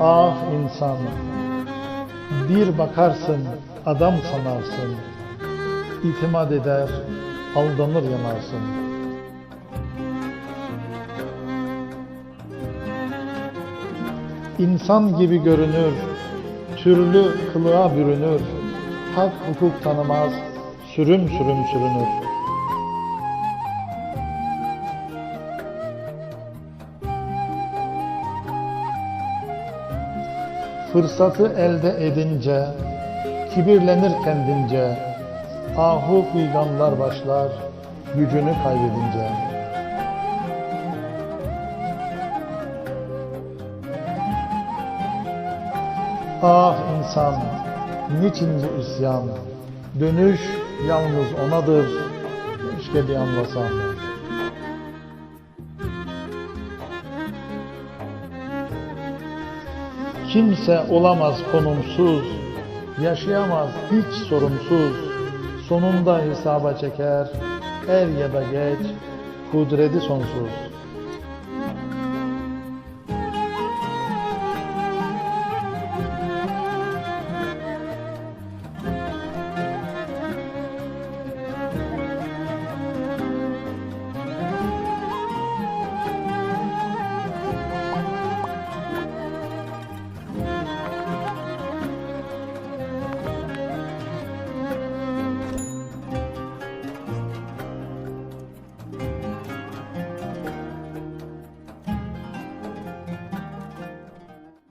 Ah insan, bir bakarsın adam sanarsın, itimat eder, aldanır yanarsın. İnsan gibi görünür, türlü kılığa bürünür, hak hukuk tanımaz, sürüm sürüm sürünür. Fırsatı elde edince, kibirlenir kendince, ahu kuyganlar başlar, gücünü kaybedince. Ah insan, niçin bu isyan? Dönüş yalnız onadır, keşke bir anlasam. Kimse olamaz konumsuz, yaşayamaz hiç sorumsuz. Sonunda hesaba çeker, er ya da geç, kudreti sonsuz.